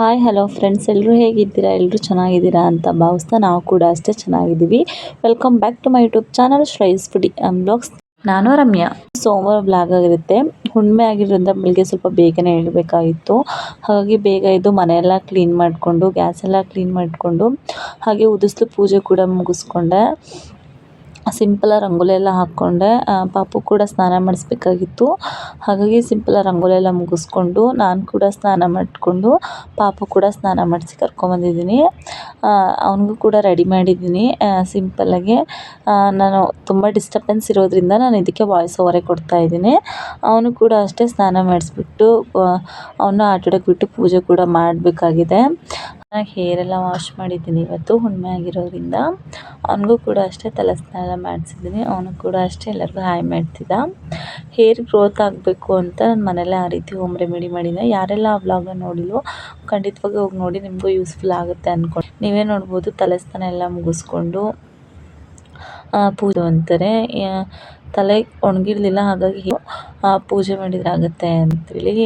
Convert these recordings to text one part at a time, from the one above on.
Hi hello friends ಎಲ್ಲರೂ ಹೇಗಿದ್ದೀರಾ? ಎಲ್ಲರೂ ಚೆನ್ನಾಗಿದ್ದೀರಾ ಅಂತ ಭಾವಿಸ್ತಾ ನಾವು ಕೂಡ ಅಷ್ಟೇ ಚೆನ್ನಾಗಿದ್ದೀವಿ. Welcome back to my YouTube channel ಶ್ರೈಸ್ foodie blogs ನಾನು ರಮ್ಯಾ. ಸೋಮವಾರ ಬ್ಲಾಗ್ ಆಗಿರುತ್ತೆ. ಹುಣ್ಣಿಮೆ ಆಗಿರೋದ್ರಿಂದ ಬೆಳಿಗ್ಗೆ ಸ್ವಲ್ಪ ಬೇಗನೆ ಹೇಳಬೇಕಾಗಿತ್ತು ಹಾಗಾಗಿ ಬೇಗ ಇದ್ದು ಮನೆಯೆಲ್ಲ ಕ್ಲೀನ್ ಮಾಡಿಕೊಂಡು ಗ್ಯಾಸ್ ಎಲ್ಲ ಕ್ಲೀನ್ ಮಾಡಿಕೊಂಡು, ಹಾಗೆ ಉದಿಸ್ಲು ಪೂಜೆ ಕೂಡ ಮುಗಿಸ್ಕೊಂಡೆ. ಸಿಂಪಲಾಗಿ ರಂಗೋಲಿ ಎಲ್ಲ ಹಾಕ್ಕೊಂಡೆ ಪಾಪು ಕೂಡ ಸ್ನಾನ ಮಾಡಿಸ್ಬೇಕಾಗಿತ್ತು. ಹಾಗಾಗಿ ಸಿಂಪಲಾಗಿ ರಂಗೋಲಿ ಎಲ್ಲ ಮುಗಿಸ್ಕೊಂಡು ನಾನು ಕೂಡ ಸ್ನಾನ ಮಾಡಿಕೊಂಡು ಪಾಪು ಕೂಡ ಸ್ನಾನ ಮಾಡಿಸಿ ಕರ್ಕೊಂಬಂದಿದ್ದೀನಿ. ಅವನಿಗೂ ಕೂಡ ರೆಡಿ ಮಾಡಿದ್ದೀನಿ ಸಿಂಪಲ್ಲಾಗಿ ನಾನು ತುಂಬ ಡಿಸ್ಟರ್ಬೆನ್ಸ್ ಇರೋದರಿಂದ ನಾನು ಇದಕ್ಕೆ ವಾಯ್ಸ್ ಓವರೇ ಕೊಡ್ತಾಯಿದ್ದೀನಿ ಅವನು ಕೂಡ ಅಷ್ಟೇ ಸ್ನಾನ ಮಾಡಿಸ್ಬಿಟ್ಟು ಅವನ್ನ ಆಟಾಡೋಕ್ಕೆ ಬಿಟ್ಟು ಪೂಜೆ ಕೂಡ ಮಾಡಬೇಕಾಗಿದೆ. ಹೇರ್ ಎಲ್ಲ ವಾಶ್ ಮಾಡಿದ್ದೀನಿ. ಇವತ್ತು ಹುಣ್ಣಿಮೆ ಆಗಿರೋದ್ರಿಂದ ಅವನಿಗೂ ಕೂಡ ಅಷ್ಟೇ ತಲೆ ಸ್ನಾನ ಮಾಡಿಸಿದ್ದೀನಿ. ಅವನು ಕೂಡ ಅಷ್ಟೇ ಎಲ್ಲರಿಗೂ ಹಾಯ್ ಮಾಡ್ತಿದ್ದ. ಹೇರ್ ಗ್ರೋತ್ ಆಗಬೇಕು ಅಂತ ನಾನು ಮನೇಲೆ ಆ ರೀತಿ ಹೋಮ್ ರೆಮಿಡಿ ಮಾಡಿದ್ದೆ ಯಾರೆಲ್ಲ ಆ ವ್ಲಾಗ್ನ ನೋಡಿಲ್ವೋ ಖಂಡಿತವಾಗಿ ಹೋಗಿ ನೋಡಿ, ನಿಮಗೂ ಯೂಸ್ಫುಲ್ ಆಗುತ್ತೆ ಅಂದ್ಕೊಂಡು ನೀವೇ ನೋಡ್ಬೋದು ತಲೆ ಸ್ನಾನ ಎಲ್ಲ ಮುಗಿಸ್ಕೊಂಡು ಪೂಜೆ ಅಂತಾರೆ. ತಲೆ ಒಣಗಿರಲಿಲ್ಲ ಹಾಗಾಗಿ ಪೂಜೆ ಮಾಡಿದ್ರಾಗತ್ತೆ ಅಂತೇಳಿ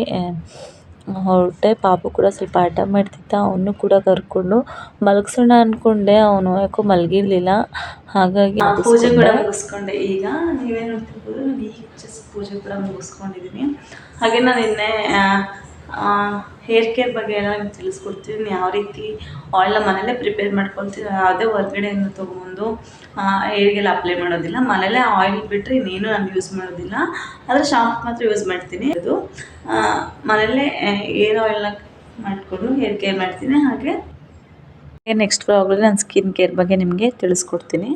ಹೊರಟೆ ಪಾಪು ಕೂಡ ಸ್ವಲ್ಪ ಹಠ ಮಾಡ್ತಿದ್ದ ಅವನು ಕೂಡ ಕರ್ಕೊಂಡು ಮಲಗಿಸೋಣ ಅಂದ್ಕೊಂಡೆ ಅವನು ಯಾಕೋ ಮಲಗಿರ್ಲಿಲ್ಲ. ಹಾಗಾಗಿ ಪೂಜೆ ಕೂಡ ಮುಗಿಸ್ಕೊಂಡೆ. ಈಗ ನೀವೇನು ನೋಡ್ತಿರ್ಬೋದು ನಾನು ಈಗ ಜಸ್ಟ್ ಪೂಜೆ ಕೂಡ ಮುಗಿಸ್ಕೊಂಡಿದ್ದೀನಿ ಹಾಗೆ ನಾನು ನಿನ್ನೆ ಹೇರ್ ಕೇರ್ ಬಗ್ಗೆ ಎಲ್ಲ ನಿಮ್ಗೆ ತಿಳಿಸ್ಕೊಡ್ತೀನಿ. ಯಾವ ರೀತಿ ಆಯಿಲ್ನ ಮನೇಲೇ ಪ್ರಿಪೇರ್ ಮಾಡ್ಕೊಳ್ತೀನಿ ಯಾವುದೇ ಹೊರಗಡೆಯಿಂದ ತೊಗೊಂಬಂದು ಹೇರಿಗೆಲ್ಲ ಅಪ್ಲೈ ಮಾಡೋದಿಲ್ಲ. ಮನೇಲೆ ಆಯಿಲ್ ಬಿಟ್ಟರೆ ಇನ್ನೇನು ನಾನು ಯೂಸ್ ಮಾಡೋದಿಲ್ಲ. ಆದರೆ ಶಾಂಪು ಮಾತ್ರ ಯೂಸ್ ಮಾಡ್ತೀನಿ. ಅದು ಮನೆಯಲ್ಲೇ ಏರ್ ಆಯಿಲ್ನ ಮಾಡಿಕೊಂಡು ಹೇರ್ ಕೇರ್ ಮಾಡ್ತೀನಿ. ಹಾಗೆ ನೆಕ್ಸ್ಟ್ ಬ್ಲಾಗಲ್ಲಿ ನಾನು ಸ್ಕಿನ್ ಕೇರ್ ಬಗ್ಗೆ ನಿಮಗೆ ತಿಳಿಸ್ಕೊಡ್ತೀನಿ.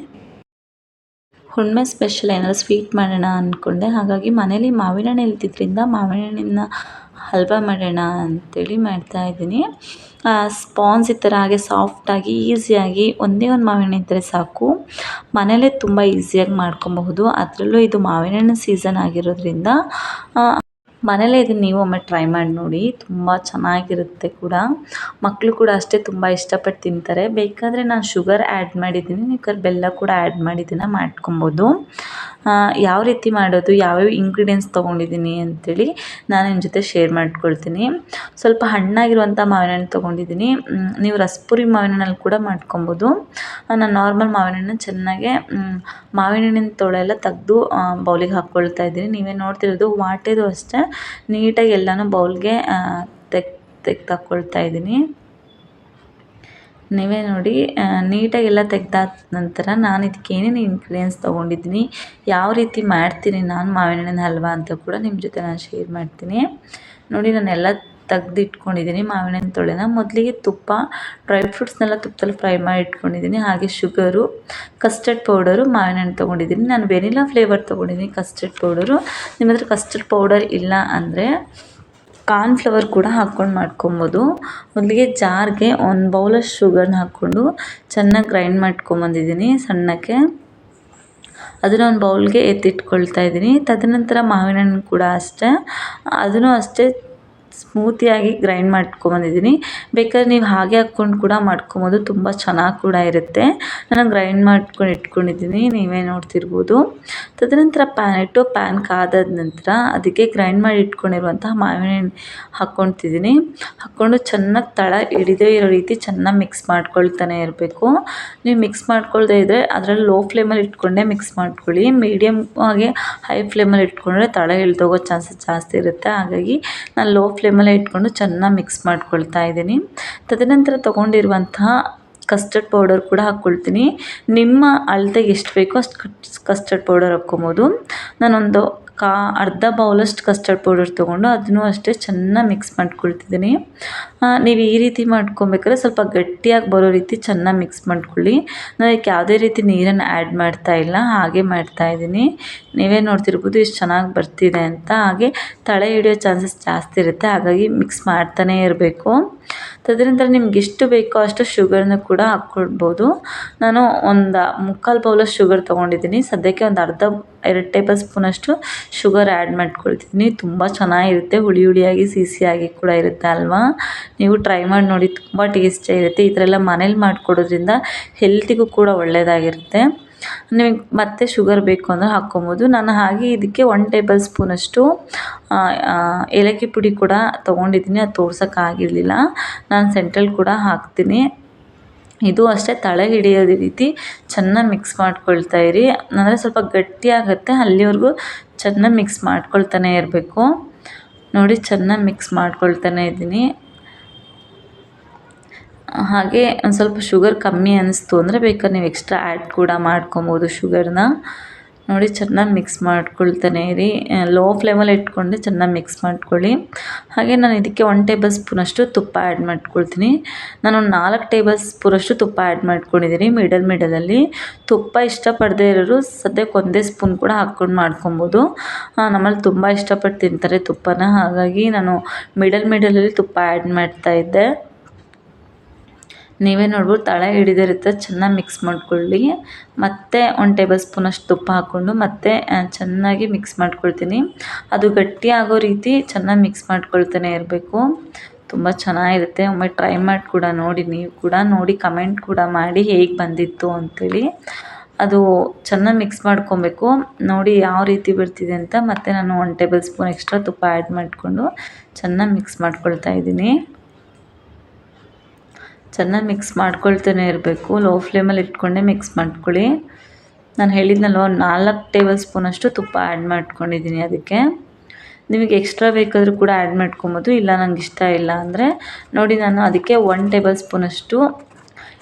ಹುಣ್ಮೆ ಸ್ಪೆಷಲ್ ಏನಾದ್ರು ಸ್ವೀಟ್ ಮಾಡೋಣ ಅಂದ್ಕೊಂಡೆ ಹಾಗಾಗಿ ಮನೇಲಿ ಮಾವಿನ ಹಣ್ಣು ಇಲ್ತಿದ್ರಿಂದ ಮಾವಿನ ಹಣ್ಣಿನ ಹಲ್ವಾ ಮಾಡೋಣ ಅಂಥೇಳಿ ಮಾಡ್ತಾಯಿದ್ದೀನಿ ಸ್ಪಾನ್ಸ್ ಈ ಥರ ಹಾಗೆ ಸಾಫ್ಟಾಗಿ, ಈಸಿಯಾಗಿ ಒಂದೇ ಒಂದು ಮಾವಿನ ಇದ್ದರೆ ಸಾಕು. ಮನೇಲೇ ತುಂಬ ಈಸಿಯಾಗಿ ಮಾಡ್ಕೊಬಹುದು. ಅದರಲ್ಲೂ ಇದು ಮಾವಿನ ಹಣ್ಣು ಸೀಸನ್ ಆಗಿರೋದ್ರಿಂದ ಮನೇಲೇ ಇದನ್ನು ನೀವು ಒಮ್ಮೆ ಟ್ರೈ ಮಾಡಿ ನೋಡಿ, ತುಂಬ ಚೆನ್ನಾಗಿರುತ್ತೆ ಕೂಡ. ಮಕ್ಕಳು ಕೂಡ ಅಷ್ಟೇ ತುಂಬ ಇಷ್ಟಪಟ್ಟು ತಿಂತಾರೆ. ಬೇಕಾದರೆ ನಾನು ಶುಗರ್ ಆ್ಯಡ್ ಮಾಡಿದ್ದೀನಿ, ಬೇಕಾದ್ರೆ ಬೆಲ್ಲ ಕೂಡ ಆ್ಯಡ್ ಮಾಡಿ ಮಾಡ್ಕೊಬೋದು. ಯಾವ ರೀತಿ ಮಾಡೋದು, ಯಾವ್ಯಾವ ಇಂಗ್ರೀಡಿಯೆಂಟ್ಸ್ ತೊಗೊಂಡಿದ್ದೀನಿ ಅಂಥೇಳಿ ನಾನು ನಿಮ್ಮ ಜೊತೆ ಶೇರ್ ಮಾಡ್ಕೊಳ್ತೀನಿ. ಸ್ವಲ್ಪ ಹಣ್ಣಾಗಿರುವಂಥ ಮಾವಿನ ಹಣ್ಣು ತೊಗೊಂಡಿದ್ದೀನಿ ನೀವು ರಸ್ಪುರಿ ಮಾವಿನ ಹಣ್ಣಲ್ಲಿ ಕೂಡ ಮಾಡ್ಕೊಬೋದು. ನಾನು ನಾರ್ಮಲ್ ಮಾವಿನ ಹಣ್ಣು ಚೆನ್ನಾಗೆ ಮಾವಿನ ಹಣ್ಣಿನ ತೊಳೆ ಎಲ್ಲ ತೆಗ್ದು ಬೌಲಿಗೆ ಹಾಕ್ಕೊಳ್ತಾ ಇದ್ದೀನಿ. ನೀವೇ ನೋಡ್ತಿರೋದು, ವಾಟೆದು ಅಷ್ಟೇ. ನೀಟಾಗಿ ಎಲ್ಲನೂ ಬೌಲ್ಗೆ ತೆಗ್ ತೆಗ್ದು ಹಾಕ್ಕೊಳ್ತಾ ಇದ್ದೀನಿ. ನೀವೇ ನೋಡಿ ನೀಟಾಗಿ ಎಲ್ಲ ತೆಗ್ದಾದ ನಂತರ ನಾನು ಇದಕ್ಕೆ ಏನೇನು ಇಂಗ್ರೀಡಿಯೆಂಟ್ಸ್ ತೊಗೊಂಡಿದ್ದೀನಿ, ಯಾವ ರೀತಿ ಮಾಡ್ತೀನಿ, ನಾನು ಮಾವಿನ ಹಣ್ಣಿನ ಹಲ್ವಾ ಅಂತ ಕೂಡ ನಿಮ್ಮ ಜೊತೆ ನಾನು ಶೇರ್ ಮಾಡ್ತೀನಿ. ನೋಡಿ, ನಾನೆಲ್ಲ ತೆಗ್ದು ಇಟ್ಕೊಂಡಿದ್ದೀನಿ ಮಾವಿನ ಹಣ್ಣು ತೊಳೆನ. ಮೊದಲಿಗೆ ತುಪ್ಪ ಡ್ರೈ ಫ್ರೂಟ್ಸ್ನೆಲ್ಲ ತುಪ್ಪದಲ್ಲಿ ಫ್ರೈ ಮಾಡಿ ಇಟ್ಕೊಂಡಿದ್ದೀನಿ. ಹಾಗೆ ಶುಗರು ಕಸ್ಟರ್ಡ್ ಪೌಡರು ಮಾವಿನ ಹಣ್ಣು ತೊಗೊಂಡಿದ್ದೀನಿ. ನಾನು ವೆನಿಲಾ ಫ್ಲೇವರ್ ತೊಗೊಂಡಿದ್ದೀನಿ ಕಸ್ಟರ್ಡ್ ಪೌಡರು ನಿಮ್ಮ ಹತ್ರ ಕಸ್ಟರ್ಡ್ ಪೌಡರ್ ಇಲ್ಲ ಅಂದರೆ ಕಾರ್ನ್ಫ್ಲವರ್ ಕೂಡ ಹಾಕ್ಕೊಂಡು ಮಾಡ್ಕೊಬೋದು. ಮೊದಲಿಗೆ ಜಾರ್ಗೆ ಒಂದು ಬೌಲಷ್ಟು ಶುಗರ್ನ ಹಾಕ್ಕೊಂಡು ಚೆನ್ನಾಗಿ ಗ್ರೈಂಡ್ ಮಾಡ್ಕೊಂಬಂದಿದ್ದೀನಿ ಸಣ್ಣಕ್ಕೆ. ಅದನ್ನು ಒಂದು ಬೌಲ್ಗೆ ಎತ್ತಿಟ್ಕೊಳ್ತಾ ಇದ್ದೀನಿ. ತದನಂತರ ಮಾವಿನ ಹಣ್ಣು ಕೂಡ ಅಷ್ಟೇ. ಅದನ್ನು ಅಷ್ಟೇ ಸ್ಮೂತಿಯಾಗಿ ಗ್ರೈಂಡ್ ಮಾಡ್ಕೊಂಬಂದಿದ್ದೀನಿ. ಬೇಕಾದ್ರೆ ನೀವು ಹಾಗೆ ಹಾಕ್ಕೊಂಡು ಕೂಡ ಮಾಡ್ಕೊಬೋದು. ತುಂಬ ಚೆನ್ನಾಗಿ ಕೂಡ ಇರುತ್ತೆ. ನಾನು ಗ್ರೈಂಡ್ ಮಾಡ್ಕೊಂಡು ಇಟ್ಕೊಂಡಿದ್ದೀನಿ. ನೀವೇ ನೋಡ್ತಿರ್ಬೋದು. ತದನಂತರ ಪ್ಯಾನ್ ಇಟ್ಟು ಪ್ಯಾನ್ ಕಾದಾದ ನಂತರ ಅದಕ್ಕೆ ಗ್ರೈಂಡ್ ಮಾಡಿ ಇಟ್ಕೊಂಡಿರುವಂತಹ ಮಾವಿನ ಹಣ್ಣು ಹಾಕ್ಕೊತಿದ್ದೀನಿ ಹಾಕ್ಕೊಂಡು ಚೆನ್ನಾಗಿ ತಳ ಹಿಡಿದೇ ಇರೋ ರೀತಿ ಚೆನ್ನಾಗಿ ಮಿಕ್ಸ್ ಮಾಡ್ಕೊಳ್ತಾನೆ ಇರಬೇಕು. ನೀವು ಮಿಕ್ಸ್ ಮಾಡ್ಕೊಳ್ದೇ ಇದ್ದರೆ ಅದರಲ್ಲಿ ಲೋ ಫ್ಲೇಮಲ್ಲಿ ಇಟ್ಕೊಂಡೇ ಮಿಕ್ಸ್ ಮಾಡ್ಕೊಳ್ಳಿ. ಮೀಡಿಯಮ್ ಆಗಿ ಹೈ ಫ್ಲೇಮಲ್ಲಿ ಇಟ್ಕೊಂಡ್ರೆ ತಳ ಇಳ್ದೋಗೋ ಚಾನ್ಸಸ್ ಜಾಸ್ತಿ ಇರುತ್ತೆ. ಹಾಗಾಗಿ ನಾನು ಲೋ ಫ್ಲೇಮಲ್ಲೇ ಇಟ್ಕೊಂಡು ಚೆನ್ನಾಗಿ ಮಿಕ್ಸ್ ಮಾಡ್ಕೊಳ್ತಾ ಇದ್ದೀನಿ. ತದನಂತರ ತೊಗೊಂಡಿರುವಂತಹ ಕಸ್ಟರ್ಡ್ ಪೌಡರ್ ಕೂಡ ಹಾಕ್ಕೊಳ್ತೀನಿ. ನಿಮ್ಮ ಅಳತೆಗೆ ಎಷ್ಟು ಬೇಕೋ ಅಷ್ಟು ಕಸ್ಟರ್ಡ್ ಪೌಡರ್ ಹಾಕ್ಕೊಬೋದು. ನಾನೊಂದು ಕಾ ಅರ್ಧ ಬೌಲಷ್ಟು ಕಸ್ಟರ್ಡ್ ಪೌಡರ್ ತೊಗೊಂಡು ಅದನ್ನು ಅಷ್ಟೇ ಚೆನ್ನಾಗಿ ಮಿಕ್ಸ್ ಮಾಡ್ಕೊಳ್ತಿದ್ದೀನಿ. ನೀವು ಈ ರೀತಿ ಮಾಡ್ಕೊಬೇಕಾದ್ರೆ ಸ್ವಲ್ಪ ಗಟ್ಟಿಯಾಗಿ ಬರೋ ರೀತಿ ಚೆನ್ನಾಗಿ ಮಿಕ್ಸ್ ಮಾಡ್ಕೊಳ್ಳಿ. ನಾನು ಅದಕ್ಕೆ ಯಾವುದೇ ರೀತಿ ನೀರನ್ನು ಆ್ಯಡ್ ಮಾಡ್ತಾ ಇಲ್ಲ, ಹಾಗೆ ಮಾಡ್ತಾ ಇದ್ದೀನಿ. ನೀವೇ ನೋಡ್ತಿರ್ಬೋದು ಎಷ್ಟು ಚೆನ್ನಾಗಿ ಬರ್ತಿದೆ ಅಂತ. ಹಾಗೆ ತಳೆ ಹಿಡಿಯೋ ಚಾನ್ಸಸ್ ಜಾಸ್ತಿ ಇರುತ್ತೆ, ಹಾಗಾಗಿ ಮಿಕ್ಸ್ ಮಾಡ್ತಾನೇ ಇರಬೇಕು. ತದನಂತರ ನಿಮ್ಗೆ ಎಷ್ಟು ಬೇಕೋ ಅಷ್ಟು ಶುಗರ್ನ ಕೂಡ ಹಾಕ್ಕೊಳ್ಬೋದು. ನಾನು ಒಂದು ಮುಕ್ಕಾಲು ಬೌಲಷ್ಟು ಶುಗರ್ ತೊಗೊಂಡಿದ್ದೀನಿ. ಸದ್ಯಕ್ಕೆ ಒಂದು ಅರ್ಧ, ಎರಡು ಟೇಬಲ್ ಸ್ಪೂನಷ್ಟು ಶುಗರ್ ಆ್ಯಡ್ ಮಾಡ್ಕೊಳ್ತಿದ್ದೀನಿ. ತುಂಬ ಚೆನ್ನಾಗಿರುತ್ತೆ, ಹುಳಿ ಹುಳಿಯಾಗಿ ಸಿಹಿಯಾಗಿ ಕೂಡ ಇರುತ್ತೆ ಅಲ್ವಾ? ನೀವು ಟ್ರೈ ಮಾಡಿ ನೋಡಿ, ತುಂಬ ಟೇಸ್ಟಿಯಾಗಿರುತ್ತೆ. ಈ ಥರ ಎಲ್ಲ ಮನೇಲಿ ಮಾಡಿಕೊಡೋದ್ರಿಂದ ಹೆಲ್ತಿಗೂ ಕೂಡ ಒಳ್ಳೆಯದಾಗಿರುತ್ತೆ ನಿಮಗೆ ಮತ್ತೆ ಶುಗರ್ ಬೇಕು ಅಂದರೆ ಹಾಕ್ಕೊಬೋದು. ನಾನು ಹಾಗೆ ಇದಕ್ಕೆ ಒನ್ ಟೇಬಲ್ ಸ್ಪೂನಷ್ಟು ಏಲಕ್ಕಿ ಪುಡಿ ಕೂಡ ತೊಗೊಂಡಿದ್ದೀನಿ. ಅದು ತೋರ್ಸೋಕ್ಕಾಗಿರಲಿಲ್ಲ ನಾನು ಸೆಂಟ್ರಲ್ ಕೂಡ ಹಾಕ್ತೀನಿ. ಇದು ಅಷ್ಟೇ ತಳೆ ಹಿಡಿಯೋದ ರೀತಿ ಚೆನ್ನಾಗಿ ಮಿಕ್ಸ್ ಮಾಡ್ಕೊಳ್ತಾ ಇರಿ. ಅಂದರೆ ಸ್ವಲ್ಪ ಗಟ್ಟಿಯಾಗುತ್ತೆ, ಅಲ್ಲಿವರೆಗೂ ಚೆನ್ನಾಗಿ ಮಿಕ್ಸ್ ಮಾಡ್ಕೊಳ್ತಾನೆ ಇರಬೇಕು. ನೋಡಿ, ಚೆನ್ನಾಗಿ ಮಿಕ್ಸ್ ಮಾಡ್ಕೊಳ್ತಾನೆ ಇದ್ದೀನಿ. ಹಾಗೆ ಒಂದು ಸ್ವಲ್ಪ ಶುಗರ್ ಕಮ್ಮಿ ಅನ್ನಿಸ್ತು ಅಂದರೆ ಬೇಕಾದ್ರೆ ನೀವು ಎಕ್ಸ್ಟ್ರಾ ಆ್ಯಡ್ ಕೂಡ ಮಾಡ್ಕೊಬೋದು ಶುಗರ್ನ ನೋಡಿ, ಚೆನ್ನಾಗಿ ಮಿಕ್ಸ್ ಮಾಡ್ಕೊಳ್ತಾನೆ ಇರಿ. ಲೋ ಫ್ಲೇಮಲ್ಲಿ ಇಟ್ಕೊಂಡು ಚೆನ್ನಾಗಿ ಮಿಕ್ಸ್ ಮಾಡ್ಕೊಳ್ಳಿ. ಹಾಗೆ ನಾನು ಇದಕ್ಕೆ ಒನ್ ಟೇಬಲ್ ಸ್ಪೂನಷ್ಟು ತುಪ್ಪ ಆ್ಯಡ್ ಮಾಡ್ಕೊಳ್ತೀನಿ. ನಾನು ಒಂದು ನಾಲ್ಕು ಟೇಬಲ್ ಸ್ಪೂನಷ್ಟು ತುಪ್ಪ ಆ್ಯಡ್ ಮಾಡ್ಕೊಂಡಿದ್ದೀನಿ ಮಿಡಲ್ ಮಿಡಲಲ್ಲಿ ತುಪ್ಪ ಇಷ್ಟಪಡದೇ ಇರೋರು ಸದ್ಯಕ್ಕೆ ಒಂದೇ ಸ್ಪೂನ್ ಕೂಡ ಹಾಕ್ಕೊಂಡು ಮಾಡ್ಕೊಬೋದು. ನಮ್ಮಲ್ಲಿ ತುಂಬ ಇಷ್ಟಪಟ್ಟು ತಿಂತಾರೆ ತುಪ್ಪನ. ಹಾಗಾಗಿ ನಾನು ಮಿಡಲ್ ಮಿಡಲಲ್ಲಿ ತುಪ್ಪ ಆ್ಯಡ್ ಮಾಡ್ತಾಯಿದ್ದೆ ನೀವೇ ನೋಡ್ಬೋದು, ತಳ ಹಿಡಿದಿರುತ್ತೆ, ಚೆನ್ನಾಗಿ ಮಿಕ್ಸ್ ಮಾಡ್ಕೊಳ್ಳಿ. ಮತ್ತೆ ಒಂದು ಟೇಬಲ್ ಸ್ಪೂನಷ್ಟು ತುಪ್ಪ ಹಾಕ್ಕೊಂಡು ಮತ್ತೆ ಚೆನ್ನಾಗಿ ಮಿಕ್ಸ್ ಮಾಡ್ಕೊಳ್ತೀನಿ. ಅದು ಗಟ್ಟಿ ಆಗೋ ರೀತಿ ಚೆನ್ನಾಗಿ ಮಿಕ್ಸ್ ಮಾಡ್ಕೊಳ್ತಾನೆ ಇರಬೇಕು. ತುಂಬ ಚೆನ್ನಾಗಿರುತ್ತೆ. ಒಮ್ಮೆ ಟ್ರೈ ಮಾಡಿ ಕೂಡ ನೋಡಿ, ನೀವು ಕೂಡ ನೋಡಿ ಕಮೆಂಟ್ ಕೂಡ ಮಾಡಿ ಹೇಗೆ ಬಂದಿತ್ತು ಅಂಥೇಳಿ ಅದು ಚೆನ್ನಾಗಿ ಮಿಕ್ಸ್ ಮಾಡ್ಕೊಬೇಕು. ನೋಡಿ ಯಾವ ರೀತಿ ಬರ್ತಿದೆ ಅಂತ ಮತ್ತು ನಾನು ಒನ್ ಟೇಬಲ್ ಸ್ಪೂನ್ ಎಕ್ಸ್ಟ್ರಾ ತುಪ್ಪ ಆ್ಯಡ್ ಮಾಡಿಕೊಂಡು ಚೆನ್ನಾಗಿ ಮಿಕ್ಸ್ ಮಾಡ್ಕೊಳ್ತಾ ಇದ್ದೀನಿ. ಚೆನ್ನಾಗಿ ಮಿಕ್ಸ್ ಮಾಡ್ಕೊಳ್ತಾನೆ ಇರಬೇಕು. ಲೋ ಫ್ಲೇಮಲ್ಲಿ ಇಟ್ಕೊಂಡೆ ಮಿಕ್ಸ್ ಮಾಡ್ಕೊಳ್ಳಿ. ನಾನು ಹೇಳಿದ್ನಲ್ವ ಒಂದು ನಾಲ್ಕು ಟೇಬಲ್ ಸ್ಪೂನಷ್ಟು ತುಪ್ಪ ಆ್ಯಡ್ ಮಾಡ್ಕೊಂಡಿದ್ದೀನಿ ಅದಕ್ಕೆ. ನಿಮಗೆ ಎಕ್ಸ್ಟ್ರಾ ಬೇಕಾದರೂ ಕೂಡ ಆ್ಯಡ್ ಮಾಡ್ಕೊಬೋದು, ಇಲ್ಲ ನನಗೆ ಇಷ್ಟ ಇಲ್ಲ ಅಂದರೆ. ನೋಡಿ ನಾನು ಅದಕ್ಕೆ ಒನ್ ಟೇಬಲ್ ಸ್ಪೂನಷ್ಟು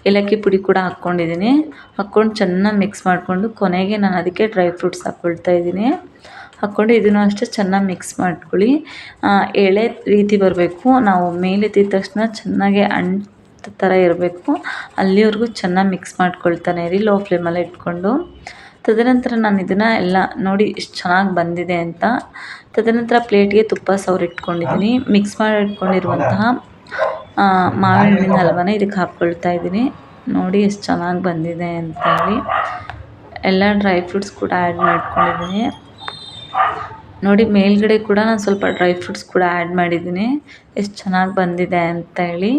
ಏಲಕ್ಕಿ ಪುಡಿ ಕೂಡ ಹಾಕ್ಕೊಂಡಿದ್ದೀನಿ. ಹಾಕ್ಕೊಂಡು ಚೆನ್ನಾಗಿ ಮಿಕ್ಸ್ ಮಾಡಿಕೊಂಡು ಕೊನೆಗೆ ನಾನು ಅದಕ್ಕೆ ಡ್ರೈ ಫ್ರೂಟ್ಸ್ ಹಾಕ್ಕೊಳ್ತಾ ಇದ್ದೀನಿ. ಹಾಕ್ಕೊಂಡು ಇದನ್ನು ಅಷ್ಟೇ ಚೆನ್ನಾಗಿ ಮಿಕ್ಸ್ ಮಾಡ್ಕೊಳ್ಳಿ. ಎಳೆ ರೀತಿ ಬರಬೇಕು. ನಾವು ಮೇಲೆತ್ತಿದ ತಕ್ಷಣ ಚೆನ್ನಾಗಿ ಅಂಟ್ ಥರ ಇರಬೇಕು. ಅಲ್ಲಿವರೆಗೂ ಚೆನ್ನಾಗಿ ಮಿಕ್ಸ್ ಮಾಡ್ಕೊಳ್ತಾನೆ ಇರಿ ಲೋ ಫ್ಲೇಮಲ್ಲೇ ಇಟ್ಕೊಂಡು. ತದನಂತರ ನಾನು ಇದನ್ನು ಎಲ್ಲ ನೋಡಿ ಎಷ್ಟು ಚೆನ್ನಾಗಿ ಬಂದಿದೆ ಅಂತ. ತದನಂತರ ಪ್ಲೇಟ್ಗೆ ತುಪ್ಪ ಸವರಿಟ್ಕೊಂಡಿದ್ದೀನಿ ಮಿಕ್ಸ್ ಮಾಡಿ ಇಟ್ಕೊಂಡಿರುವಂತಹ ಮಾವಿನ ಹಣ್ಣಿನ ಹಲ್ವಾನ ಇದಕ್ಕೆ ಹಾಕ್ಕೊಳ್ತಾ ಇದ್ದೀನಿ ನೋಡಿ ಎಷ್ಟು ಚೆನ್ನಾಗಿ ಬಂದಿದೆ ಅಂತ ಹೇಳಿ. ಎಲ್ಲ ಡ್ರೈ ಫ್ರೂಟ್ಸ್ ಕೂಡ ಆ್ಯಡ್ ಮಾಡ್ಕೊಂಡಿದ್ದೀನಿ ನೋಡಿ, ಮೇಲ್ಗಡೆ ಕೂಡ ನಾನು ಸ್ವಲ್ಪ ಡ್ರೈ ಫ್ರೂಟ್ಸ್ ಕೂಡ ಆ್ಯಡ್ ಮಾಡಿದ್ದೀನಿ. ಎಷ್ಟು ಚೆನ್ನಾಗಿ ಬಂದಿದೆ ಅಂತ ಹೇಳಿ.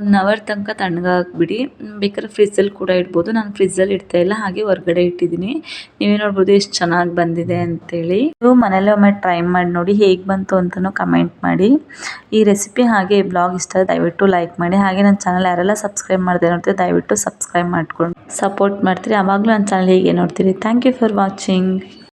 ಒನ್ ಅವರ್ ತನಕ ತಣ್ಣಗಾಕ್ಬಿಡಿ ಬೇಕಾದ್ರೆ ಫ್ರಿಜ್ಜಲ್ಲಿ ಕೂಡ ಇಡ್ಬೋದು. ನಾನು ಫ್ರಿಜ್ಜಲ್ಲಿ ಇಡ್ತಾ ಇಲ್ಲ, ಹಾಗೆ ಹೊರಗಡೆ ಇಟ್ಟಿದ್ದೀನಿ. ನೀವೇ ನೋಡ್ಬೋದು ಎಷ್ಟು ಚೆನ್ನಾಗಿ ಬಂದಿದೆ ಅಂತೇಳಿ ನೀವು ಮನೇಲಿ ಒಮ್ಮೆ ಟ್ರೈ ಮಾಡಿ ನೋಡಿ ಹೇಗೆ ಬಂತು ಅಂತಲೂ ಕಮೆಂಟ್ ಮಾಡಿ. ಈ ರೆಸಿಪಿ ಹಾಗೆ ಬ್ಲಾಗ್ ಇಷ್ಟ ದಯವಿಟ್ಟು ಲೈಕ್ ಮಾಡಿ. ಹಾಗೆ ನನ್ನ ಚಾನಲ್ ಯಾರೆಲ್ಲ ಸಬ್ಸ್ಕ್ರೈಬ್ ಮಾಡಿದೆ ನೋಡ್ತೀವಿ ದಯವಿಟ್ಟು ಸಬ್ಸ್ಕ್ರೈಬ್ ಮಾಡ್ಕೊಂಡು ಸಪೋರ್ಟ್ ಮಾಡ್ತೀರಿ. ಆವಾಗಲೂ ನನ್ನ ಚಾನಲ್ ಹೀಗೆ ನೋಡ್ತೀರಿ. Thank you for watching